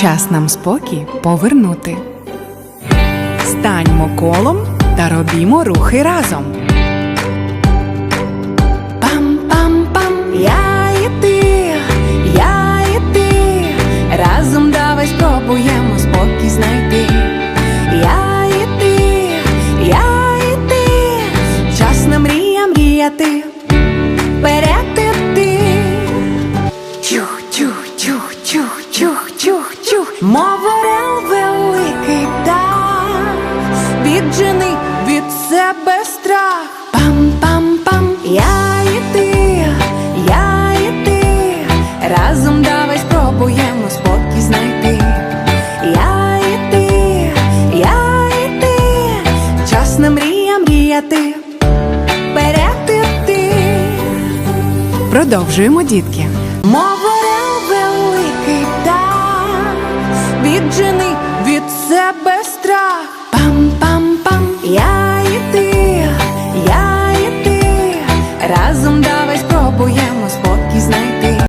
Час нам спокій повернути. Станьмо колом та робімо рухи разом. Пам-пам-пам, я і ти, я і ти. Разом давай спробуємо спокій знайти. Я і ти, я і ти. Час на мрія мріяти. Вперед. Чух, чух, чух, чух, чух, чух, чух. Мов орел великий птах, віджени від себе страх. Пам-пам-пам, я і ти, я і ти. Разом давай спробуємо спокій знайти. Я і ти, я і ти. Час на мрія мріяти. Продовжуємо, дітки. Мов народжений від себе страх. Пам-пам-пам, я і ти, я і ти разом давай спробуємо спокій знайти.